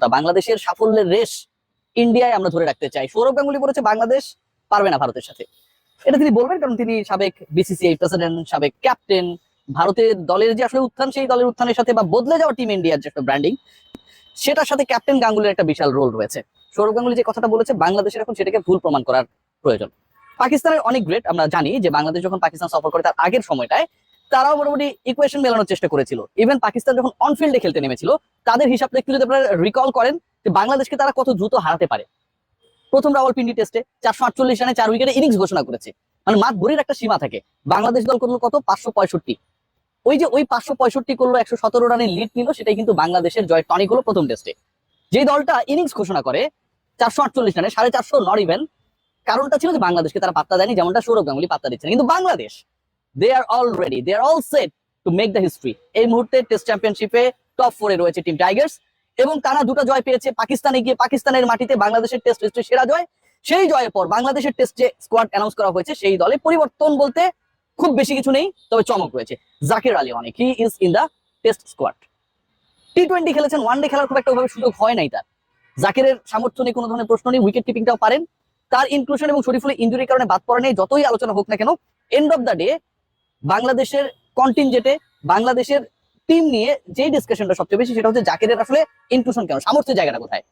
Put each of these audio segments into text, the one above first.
দক্ষতা বাংলাদেশের সাফল্যের রেশ ইন্ডিয়ায় আমরা ধরে রাখতে চাই। সৌরভ গাঙ্গুলি বলেছে, বাংলাদেশ পারবে না ভারতের সাথে। এটা তিনি বলবেন কারণ তিনি সাবেক বিসিসিআই প্রেসিডেন্ট সাবেক ক্যাপ্টেন ভারতের দলের যে আসলে উত্থান, সেই দলের উত্থানের সাথে বা বদলে যাওয়া টিম ইন্ডিয়ার যে একটা ব্র্যান্ডিং সেটার সাথে ক্যাপ্টেন গাঙ্গুলির একটা বিশাল রোল রয়েছে। সৌরভ গাঙ্গুলি যে কথাটা বলেছে, বাংলাদেশের এখন সেটাকে ভুল প্রমাণ করার প্রয়োজন। পাকিস্তানের অনেক গ্রেট আমরা জানি যে বাংলাদেশ যখন পাকিস্তান সফর করে তার আগের সময়টায় তারাও মোটামুটি ইকুয়েশন মেলানোর চেষ্টা করেছিল। ইভেন পাকিস্তান যখন অনফিল্ডে খেলতে নেমেছিল, তাদের হিসাবটা একটু যদি আপনারা রিকল করেন, যে বাংলাদেশকে তারা কত দ্রুত হারাতে পারে। প্রথম রাওয়ালপিন্ডি টেস্টে চারশো আটচল্লিশ রানে চার উইকেটে ইনিংস ঘোষণা করেছে। মানে মাঠ ভরির একটা সীমা থাকে। বাংলাদেশ দল করল কত? পাঁচশো পঁয়ষট্টি। ওই যে ওই পাঁচশো পঁয়ষট্টি করল একশো সতেরো রানের লিড নিল, সেটাই কিন্তু বাংলাদেশের জয় টনিক হলো প্রথম টেস্টে যে দলটা ইনিংস ঘোষণা করে, চারশো আটচল্লিশ রানে, সাড়ে চারশো নট ইভেন কারণটা ছিল যে বাংলাদেশকে তারা পাত্তা দেয়নি, যেমনটা সৌরভ গাঙ্গুলি পাত্তা দিচ্ছে কিন্তু Bangladesh they are all ready they are all set to make the history এই মুহূর্তে টেস্ট চ্যাম্পিয়নশিপে টপ ফোরে রয়েছে টিম টাইগার্স এবং তারা দুটো জয় পেয়েছে পাকিস্তানে গিয়ে পাকিস্তানের মাটিতে বাংলাদেশের টেস্ট হিস্ট্রি সেরা জয়। সেই জয়ের পর বাংলাদেশের টেস্ট স্কোয়াড অ্যানাউন্স করা হয়েছে সেই দলে পরিবর্তন বলতে খুব বেশি কিছু নেই, তবে চমক রয়েছে। জাকির আলী অনেক। He is in the test squad T twenty খেলেছেন ওয়ান ডে খেলার খুব একটা সুযোগ হয় নাই তার। জাকিরের সামর্থ্য নিয়ে কোনো ধরনের প্রশ্ন নেই উইকেট কিপিংটাও পারেন। তার ইনক্লুশন এবং শরীফুল ইঞ্জুরির কারণে বাদ পড়া নেই, যতই আলোচনা হোক না কেন এন্ড অফ দ্য ডে বাংলাদেশের কন্টিনজেটে বাংলাদেশের টিম নিয়ে যে ডিসকাশনটা সবচেয়ে বেশি সেটা হচ্ছে জাকিরের আসলে ইনক্লুশন কেন সামর্থ্যের জায়গাটা কোথায়?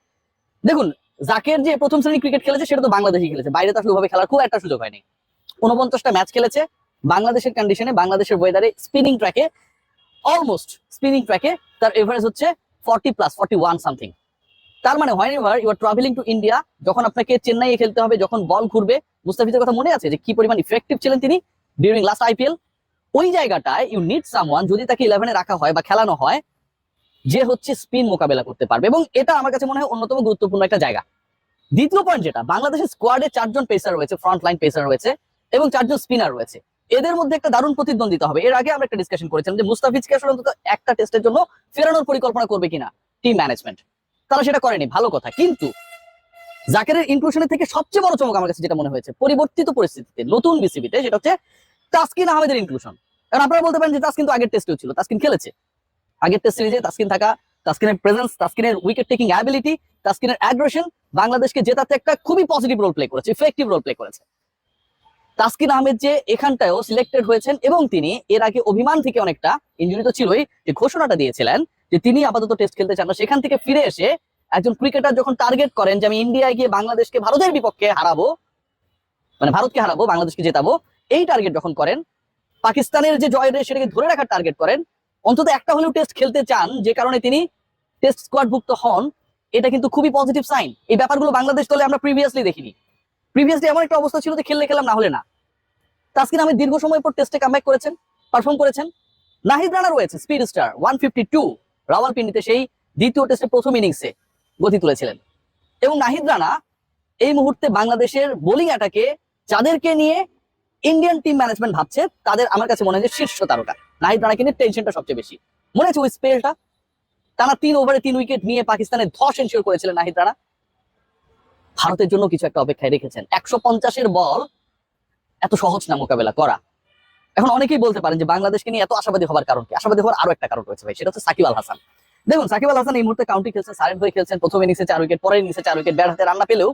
দেখুন, জাকের যে প্রথম শ্রেণি ক্রিকেট খেলেছে, সেটা তো বাংলাদেশই খেলেছে। বাইরে তো আসলে ওভাবে খেলার খুব একটা সুযোগ হয়নি। উনপঞ্চাশটা ম্যাচ খেলেছে। বাংলাদেশের কন্ডিশনে বাংলাদেশের ওয়েদারে স্পিনিং ট্র্যাকে অলমোস্ট স্পিনিং ট্র্যাকে তার এভারেজ হচ্ছে forty plus forty one something তার মানে হয় ever you are travelling to India যখন আপনাকে চেন্নাইয়ে খেলতে হবে, যখন বল ঘুরবে, মুস্তাফিজের কথা মনে আছে যে কি পরিমাণ ইফেক্টিভ ছিলেন তিনি? ডিউরিং লাস্ট আইপিএল ওই জায়গাটায় ইউ নিড সামওয়ান যদি তাকে ইলেভেনে রাখা হয় বা খেলানো হয়, যে হচ্ছে স্পিন মোকাবেলা করতে পারবে এবং এটা আমার কাছে মনে হয় অন্যতম গুরুত্বপূর্ণ একটা জায়গা। দ্বিতীয় পয়েন্ট যেটা, বাংলাদেশের স্কোয়াডে চারজন পেসার রয়েছে ফ্রন্ট লাইন পেসার রয়েছে এবং চারজন স্পিনার রয়েছে। এদের মধ্যে একটা দারুণ প্রতিদ্বন্দ্বিতা হবে। এর আগে আমরা একটা ডিসকাশন করেছিলাম যে মুস্তাফিজকে আসলে অন্তত একটা টেস্টের জন্য ফেরানোর পরিকল্পনা করবে কিনা টিম ম্যানেজমেন্ট তারা সেটা করেনি, ভালো কথা। কিন্তু জাকেরের ইনক্লুশনের থেকে সবচেয়ে বড় চমক আমার কাছে যেটা মনে হয়েছে, পরিবর্তিত পরিস্থিতিতে, নতুন বিসিবিতে সেটা হচ্ছে তাসকিন আহমেদের ইনক্লুশন কারণ আপনারা বলতে পারেন যে তাসকিন তো আগের টেস্টেও ছিল, তাসকিন খেলেছে। আগের টেস্ট সিরিজে তাসকিন থাকা, তাসকিনের প্রেজেন্স তাসকিনের উইকেট টেকিং অ্যাবিলিটি তাসকিনের অ্যাগ্রেশন বাংলাদেশকে জেতাতে একটা খুবই পজিটিভ রোল প্লে করেছে ইফেক্টিভ রোল প্লে করেছে। তাসকিন আহমেদ যে এখানটায়ও সিলেক্টেড হয়েছেন এবং তিনি এর আগে অভিমান থেকে অনেকটা ইঞ্জুরি তো ছিলই, যে ঘোষণাটা দিয়েছিলেন যে তিনি আপাতত টেস্ট খেলতে চান না, সেখান থেকে ফিরে এসে একজন ক্রিকেটার যখন টার্গেট করেন যে আমি ইন্ডিয়ায় গিয়ে বাংলাদেশকে ভারতের বিপক্ষে হারাবো মানে ভারতকে হারাবো, বাংলাদেশকে জেতাবো, এই টার্গেট যখন করেন পাকিস্তানের যে জয় রে, সেটাকে ধরে রাখার টার্গেট করেন। অন্তত একটা হলেও টেস্ট খেলতে চান, যে কারণে তিনি টেস্ট স্কোয়াডভুক্ত হন, এটা কিন্তু খুবই পজিটিভ সাইন এই ব্যাপারগুলো বাংলাদেশ দলে আমরা প্রিভিয়াসলি দেখিনি। প্রিভিয়াসলি এমন একটা অবস্থা ছিল যে খেললে খেলাম না হলে না। তাসকিন আহমেদ দীর্ঘ সময় পর টেস্টে কামব্যাক করেছেন পারফর্ম করেছেন। নাহিদ রানা রয়েছে speed star one fifty two রাওয়ালপিন্ডিতে সেই দ্বিতীয় টেস্টের প্রথম ইনিংসে গতি তুলেছিলেন। এবং নাহিদ রানা এই মুহূর্তে বাংলাদেশের বোলিং অ্যাটাকে যাদেরকে নিয়ে ইন্ডিয়ান টিম ম্যানেজমেন্ট ভাবছে, তাদের আমার কাছে মনে হয় শীর্ষ তারকা। নাহিদ রানাকে নিয়ে টেনশনটা সবচেয়ে বেশি। মনে আছে ওই স্পেলটা টানা তিন ওভারে তিন উইকেট নিয়ে পাকিস্তানের ধস এনশিওর করেছিলেন নাহিদ রানা ভারতের জন্য কিছু একটা অপেক্ষায় রেখেছেন। একশো পঞ্চাশের বল এত সহজ না মোকাবেলা করা। এখন অনেকেই বলতে পারেন যে বাংলাদেশকে নিয়ে এত আশাবাদী হওয়ার কারণ কি? আশাবাদী হওয়ার আরও একটা কারণ রয়েছে ভাই, সেটা হচ্ছে সাকিব আল হাসান। দেখুন, সাকিব আল হাসান এই মুহূর্তে কাউন্টি খেলছেন সাইলেন্ট হয়ে খেলছেন, প্রথম ইনিংসে চার উইকেট পরের ইনিংসে চার উইকেট ব্যাট হাতে রান্না পেলেও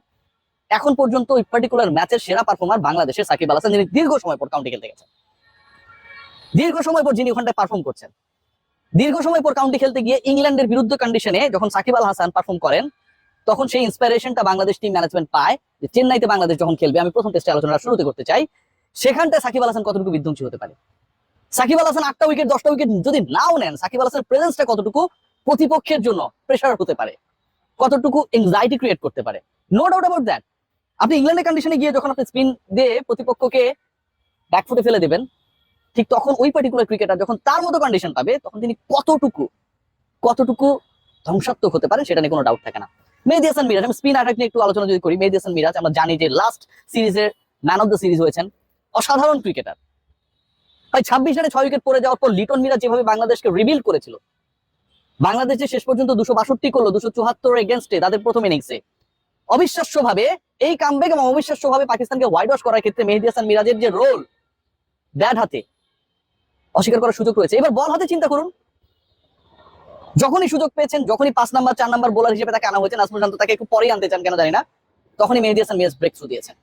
এখন পর্যন্ত ওই পার্টিকুলার ম্যাচের সেরা পারফর্মার বাংলাদেশের সাকিব আল হাসান, যিনি দীর্ঘ সময় পর কাউন্টি খেলতে গেছেন। দীর্ঘ সময় পর যিনি ওখানটায় পারফর্ম করছেন। দীর্ঘ সময় পর কাউন্টি খেলতে গিয়ে ইংল্যান্ডের বিরুদ্ধে কন্ডিশনে যখন সাকিব আল হাসান পারফর্ম করেন, তখন সেই ইন্সপিরেশনটা বাংলাদেশ টিম ম্যানেজমেন্ট পায় যে চেন্নাইতে বাংলাদেশ যখন খেলবে, আমি প্রথম টেস্টে আলোচনা শুরুতে করতে চাই, সেখানটায় সাকিব আল হাসান কতটুকু বিধ্বংসী হতে পারে? সাকিব আল হাসান আটটা উইকেট দশটা উইকেট যদি নাও নেন, সাকিব আল হাসানের প্রেজেন্সটা কতটুকু প্রতিপক্ষের জন্য প্রেশার হতে পারে? কতটুকু এংজাইটি ক্রিয়েট করতে পারে? নো ডাউট অ্যাবাউট দ্যাট আপনি ইংল্যান্ডের কন্ডিশনে গিয়ে যখন আপনি স্পিন দিয়ে প্রতিপক্ষকে ব্যাকফুটে ফেলে দেবেন, ঠিক তখন ওই পার্টিকুলার ক্রিকেটার যখন তার মতো কন্ডিশন পাবে, তখন তিনি কতটুকু কতটুকু ধ্বংসাত্মক হতে পারে সেটা নিয়ে কোনো ডাউট থাকে না। মেহেদি হাসান মিরাজ, আমি স্পিন অ্যাটাক নিয়ে একটু আলোচনা যদি করি, মেহেদি হাসান মিরাজ, আমরা জানি যে লাস্ট সিরিজের ম্যান অফ দ্য সিরিজ হয়েছেন, অসাধারণ ক্রিকেটার ভাই, ছাব্বিশ রানে ছয় উইকেট পড়ে যাওয়ার পর লিটন মিরাজ যেভাবে বাংলাদেশকে রিবিল্ড করেছিল, বাংলাদেশ শেষ পর্যন্ত দুশো বাষট্টি করল, দুশো চুয়াত্তর এগেনস্টে তাদের প্রথম ইনিংসে অবিশ্বাস্য ভাবে এই কামব্যাক এবং অবিশ্বাস্য ভাবে পাকিস্তানকে হোয়াইট ওয়াশ করার ক্ষেত্রে মেহেদি হাসান মিরাজের যে রোল ব্যাট হাতে অস্বীকার করার সুযোগ রয়েছে। এবার বল হাতে চিন্তা করুন। যখনই সুযোগ পেয়েছেন, যখনই পাঁচ নাম্বার চার নাম্বার বোলার হিসেবে তাকে আনা হয়েছে, নাজমুল শান্ত তাকে একটু পরেই আনতে চান, কেন জানি না? তখনই মেহেদি হাসান মিরাজ ব্রেক থ্রু দিয়েছেন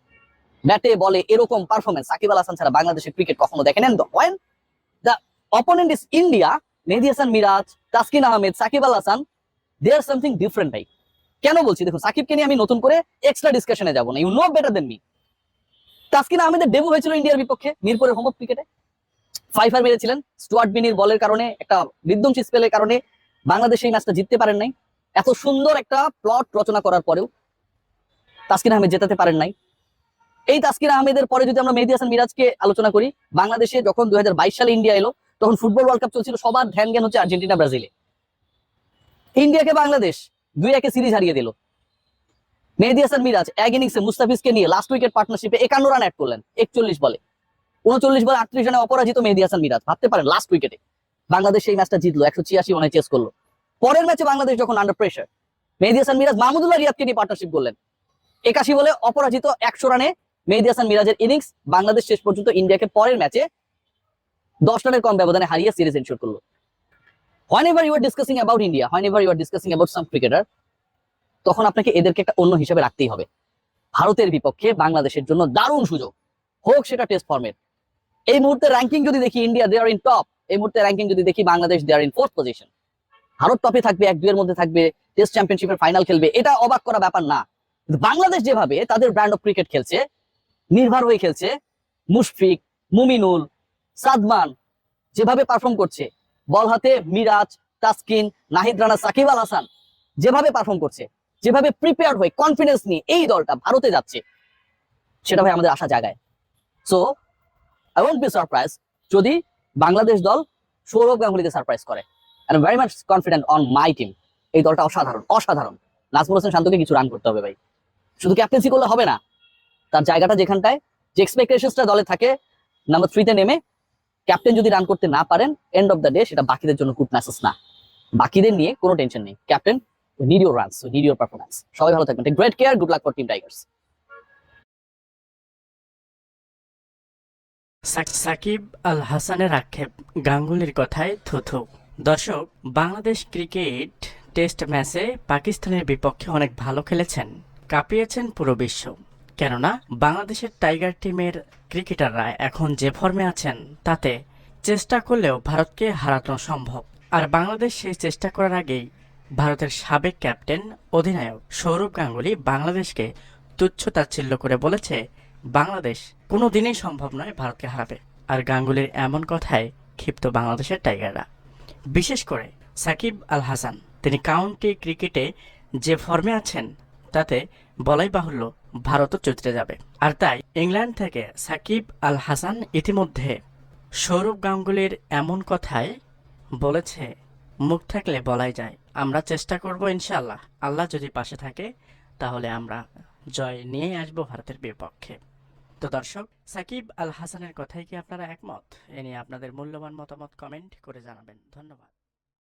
ব্যাটে বলে এরকম পারফরমেন্স সাকিব আল হাসান ছাড়া বাংলাদেশের ক্রিকেট কখনো দেখেন when the opponent is India Mehedi Hasan Miraz, Taskin Ahmed, Shakib Al Hasan they are something different ভাই। কেন বলছি? দেখুন, সাকিবকে নিয়ে আমি নতুন করে এক্সট্রা ডিসকাশনে যাব না। You know better than me Taskin আহমেদের ডেবু হয়েছিল ইন্ডিয়ার বিপক্ষে, মিরপুরের হোমওয়ার্ক ক্রিকেটে ফাইফার মেরেছিলেন। স্টুয়ার্ট বিনির বলের কারণে, একটা বিধ্বংসী স্পেলের কারণে বাংলাদেশ এই ম্যাচটা জিততে পারেন নাই। এত সুন্দর একটা প্লট রচনা করার পরেও তাসকিন আহমেদ জেতাতে পারেন নাই। এই তাসকিন আহমেদের পরে যদি আমরা মেহেদি হাসান মিরাজকে আলোচনা করি, বাংলাদেশে যখন দুই হাজার বাইশ সালে ইন্ডিয়া এলো, তখন ফুটবল ওয়ার্ল্ড কাপ চলছিল, সবার ধ্যান জ্ঞান হচ্ছে আর্জেন্টিনা ব্রাজিলে ইন্ডিয়াকে বাংলাদেশ দুই একে সিরিজ হারিয়ে দিল। মেহেদি হাসান, মিরাজ, এক ইনিংসে মুস্তাফিজকে নিয়ে লাস্ট উইকেট পার্টনারশিপে একান্ন রান অ্যাড করলেন, একচল্লিশ বলে। উনচল্লিশ বলে আটত্রিশ রানে অপরাজিত মেহেদি হাসান, মিরাজ। ভাবতে পারেন লাস্ট উইকেটে বাংলাদেশ সেই ম্যাচটা জিতলো, একশো ছিয়াশি রানে চেস করল। পরের ম্যাচে বাংলাদেশ যখন আন্ডার প্রেশার মেহেদি হাসান, মিরাজ, মাহমুদুল্লাহ রিয়াদকে নিয়ে পার্টনারশিপ করলেন। একাশি বলে অপরাজিত একশো রানে মেহেদি হাসান, মিরাজের ইনিংস বাংলাদেশ শেষ পর্যন্ত ইন্ডিয়াকে পরের ম্যাচে দশ রানের কম ব্যবধানে হারিয়ে সিরিজ এনশোর করল। Whenever you are discussing about India, whenever you are discussing about some cricketer, তখন আপনাকে এদেরকে একটা অন্য হিসাবে রাখতেই হবে। ভারতের বিপক্ষে বাংলাদেশের জন্য দারুণ সুযোগ। হোক সেটা টেস্ট ফর্মেট এই মুহূর্তে র্যাঙ্কিং যদি দেখি India they are in top এই মুহূর্তে র্যাঙ্কিং যদি দেখি Bangladesh they are in fourth position Bharat টপে থাকবে এক দুয়ের মধ্যে থাকবে টেস্ট চ্যাম্পিয়নশিপের ফাইনাল খেলবে। এটা অবাক করা ব্যাপার না। বাংলাদেশ যেভাবে তাদের ব্র্যান্ড অফ ক্রিকেট খেলছে নির্ভর হয়ে খেলছে মুশফিক মুমিনুল সাদমান যেভাবে পারফর্ম করছে বল হাতে মিরাজ, তাসকিন, নাহিদ রানা, সাকিব আল হাসান যেভাবে পারফর্ম করছে, যেভাবে প্রিপেয়ার হয়ে কনফিডেন্স নিয়ে এই দলটা ভারতে যাচ্ছে, সেটা ভাই আমাদের আশা জায়গায় so I won't be surprise যদি বাংলাদেশ দল সৌরভ গাঙ্গুলিকে সারপ্রাইজ করে। I am very much confident on my team এই দলটা অসাধারণ অসাধারণ। নাজমুল হোসেন শান্তকে কিছু রান করতে হবে ভাই। শুধু ক্যাপ্টেন্সি করলে হবে না। তার জায়গাটা যেখানটায়, যে এক্সপেকটেশনসটা দলে থাকে নাম্বার থ্রিতে নেমে ক্যাপ্টেন যদি রান করতে না পারেন এন্ড অফ দ্য ডে সেটা বাকিদের জন্য গুড মেসেজ না। বাকিদের নিয়ে কোনো টেনশন নেই। Captain need your runs need your performance সবাই ভালো থাকবেন। Great care good luck for team tigers Shakib Al হাসানের আক্ষেপ, গাঙ্গুলির কথায় থুথু। দর্শক, বাংলাদেশ ক্রিকেট টেস্ট ম্যাচে পাকিস্তানের বিপক্ষে অনেক ভালো খেলেছেন। কাঁপিয়েছেন পুরো বিশ্ব। কেননা বাংলাদেশের টাইগার টিমের ক্রিকেটাররা এখন যে ফর্মে আছেন, তাতে চেষ্টা করলেও ভারতকে হারানো সম্ভব। আর বাংলাদেশ সেই চেষ্টা করার আগেই ভারতের সাবেক ক্যাপ্টেন, অধিনায়ক সৌরভ গাঙ্গুলি বাংলাদেশকে তুচ্ছ তাচ্ছিল্য করে বলেছে, বাংলাদেশ কোনো দিনই সম্ভব নয় ভারতকে হারাবে আর গাঙ্গুলির এমন কথায় ক্ষিপ্ত বাংলাদেশের টাইগাররা। বিশেষ করে সাকিব আল হাসান, তিনি কাউন্টি ক্রিকেটে যে ফর্মে আছেন, তাতে বলাই বাহুল্য ভারতও চুতরে যাবে। আর তাই ইংল্যান্ড থেকে সাকিব আল হাসান ইতিমধ্যে সৌরভ গাঙ্গুলির এমন কথায় বলেছে, মুখ থাকলে বলাই যায়। আমরা চেষ্টা করব ইনশাআল্লাহ। আল্লাহ যদি পাশে থাকে, তাহলে আমরা জয় নিয়ে আসব ভারতের বিপক্ষে। তো দর্শক, সাকিব আল হাসানের কথাই কি আপনারা একমত? এ নিয়ে আপনাদের মূল্যবান মতামত কমেন্ট করে জানাবেন। ধন্যবাদ।